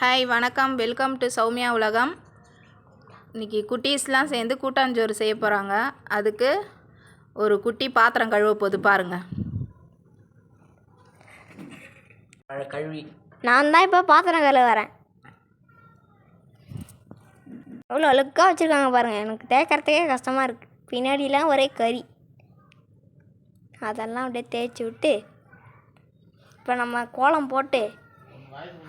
Hi வணக்கம். Welcome to Soumya உலகம். இன்றைக்கி குட்டீஸ்லாம் சேர்ந்து கூட்டாஞ்சோறு செய்ய போகிறாங்க அதுக்கு ஒரு குட்டி பாத்திரம் கழுவ போது பாருங்கள் கழுவி. நான் தான் இப்போ பாத்திரம் கழுவ வரேன். எவ்வளோ அழுக்காக வச்சுருக்காங்க பாருங்கள் எனக்கு தேய்க்கறதுக்கே கஷ்டமாக இருக்குது பின்னாடிலாம் ஒரே கறி. அதெல்லாம் அப்படியே தேய்ச்சி விட்டு இப்போ நம்ம கோலம் போட்டு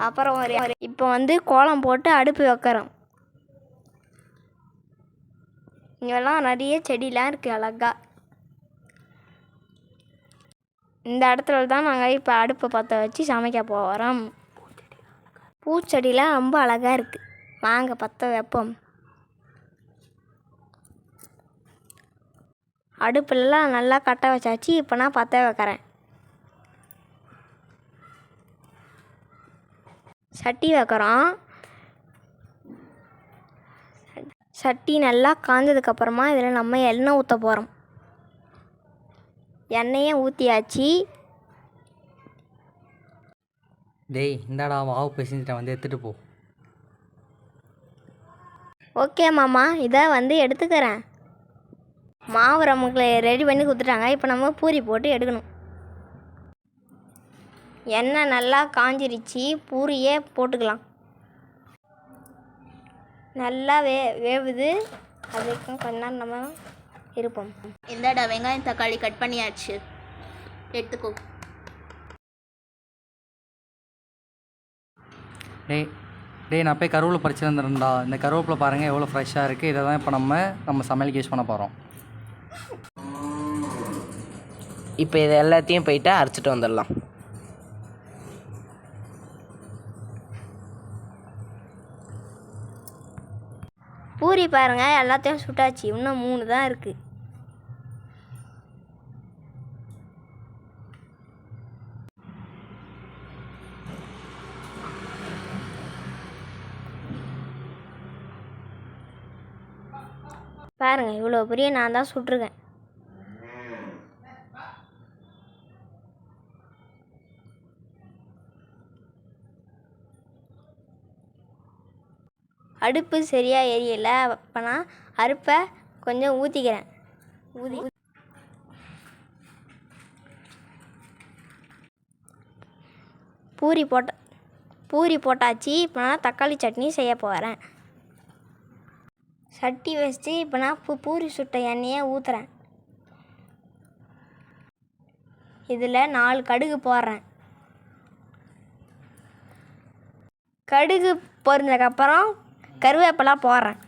அப்புறம் ஒரு இப்போ வந்து கோலம் போட்டு அடுப்பு வைக்கிறோம். இங்கெல்லாம் நிறைய செடிலாம் இருக்குது அழகாக இந்த இடத்துல தான் நாங்கள் இப்போ அடுப்பை பற்ற வச்சு சமைக்க போகிறோம் பூச்செடிலாம் ரொம்ப அழகாக இருக்குது வாங்க பற்ற வைப்போம். அடுப்புலலாம் நல்லா கட்ட வச்சாச்சு இப்போ நான் பற்ற வைக்கிறேன். சட்டி வைக்கிறோம். சட்டி நல்லா காஞ்சதுக்கப்புறமா இதில் நம்ம எண்ணெய் ஊற்ற போகிறோம் எண்ணெயை ஊற்றியாச்சு டேய் இந்தாடா மாவு பிசைஞ்சிட்டேன் வந்து எடுத்துகிட்டு போ. ஓகே மாமா இதை வந்து எடுத்துக்கிறேன். மாவு நமக்கு ரெடி பண்ணி கொடுத்துட்டாங்க. இப்போ நம்ம பூரி போட்டு எடுக்கணும். எண்ணெய் நல்லா காஞ்சிருச்சு பூரியே போட்டுக்கலாம். நல்லா வே வேவுது. அதுக்கும் கொஞ்ச நேரம் நம்ம இருப்போம். இந்தாடா வெங்காயம் தக்காளி கட் பண்ணியாச்சு. எடுத்துக்கோ. டேய் டேய் நான் போய் கருவேப்பிலை பறிச்சு வந்துடும்டா இந்த கருவேப்பிலை பாருங்கள் எவ்வளோ ஃப்ரெஷ்ஷாக இருக்குது இதை தான் இப்போ நம்ம நம்ம சமையலுக்கு யூஸ் பண்ண போகிறோம் இப்போ இது எல்லாத்தையும் போயிட்டு அரைச்சிட்டு வந்துடலாம். பூரி பாருங்க எல்லாத்தையும் சுட்டாச்சு. இன்னும் மூணு தான் இருக்குது பாருங்க இவ்வளோ பெரிய நான் தான் சுட்டுருக்கேன். அடுப்பு சரியாக எரியலை அப்போ நான் அறுப்பை கொஞ்சம் ஊற்றிக்கிறேன் ஊதி பூரி போட்ட பூரி போட்டாச்சு இப்போ நான் தக்காளி சட்னி செய்ய போகிறேன் சட்டி வச்சு இப்போ நான் பூ பூரி சுட்ட எண்ணெயை ஊற்றுறேன் இதில் நாலு கடுகு போடுறேன். கடுகு பொரிஞ்சதுக்கப்புறம் கருவேப்பெல்லாம் போடுறேன்.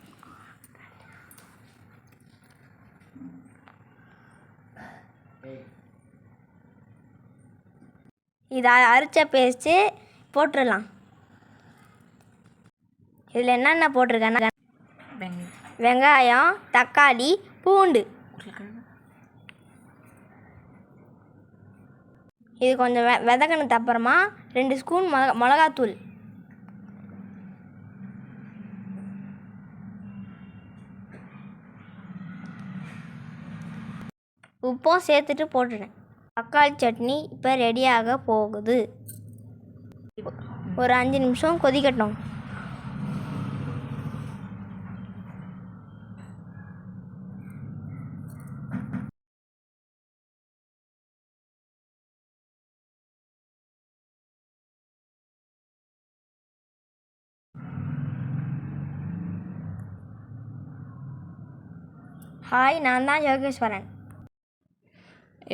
இதை அரிச்ச பேஸ்ட்டு போட்டுடலாம். இதில் என்னென்ன போட்டிருக்கேன்னா வெங்காயம் தக்காளி பூண்டு. இது கொஞ்சம் வெ விதக்கினது அப்புறமா ரெண்டு ஸ்பூன் மிளகா மிளகாத்தூள். உப்பும் சேர்த்துட்டு போட்டுட்டேன் தக்காளி சட்னி இப்போ ரெடியாக போகுது. ஒரு அஞ்சு நிமிஷம் கொதிக்கட்டும். ஹாய் நான் தான் யோகேஸ்வரன்.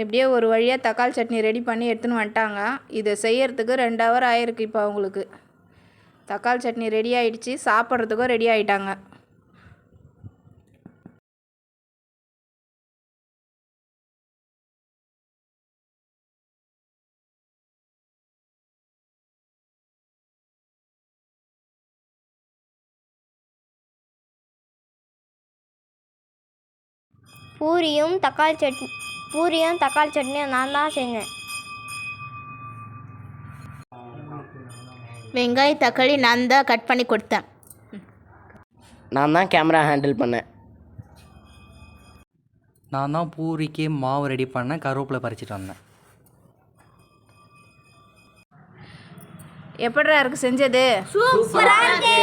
எப்படியோ ஒரு வழியாக தக்காளி சட்னி ரெடி பண்ணி எடுத்துன்னு வந்துட்டாங்க. இதை செய்யறதுக்கு ரெண்டு ஹவர் ஆயிருக்கு இப்போ அவங்களுக்கு. தக்காளி சட்னி ரெடி ஆயிடுச்சு சாப்பிட்றதுக்கும் ரெடி ஆயிட்டாங்க. பூரியும் தக்காளி சட்னி பூரியும் தக்காளி சட்னியும் நான் தான் செஞ்சேன் வெங்காய தக்காளி நான் தான் கட் பண்ணி கொடுத்தேன். நான் தான் கேமரா ஹேண்டில் பண்ணேன். நான் தான் பூரிக்கு மாவு ரெடி பண்ணேன் கருவேப்பிலை பறிச்சிட்டு வந்தேன். எப்படிடா இருக்கு செஞ்சது? சூப்பராக இருக்கு!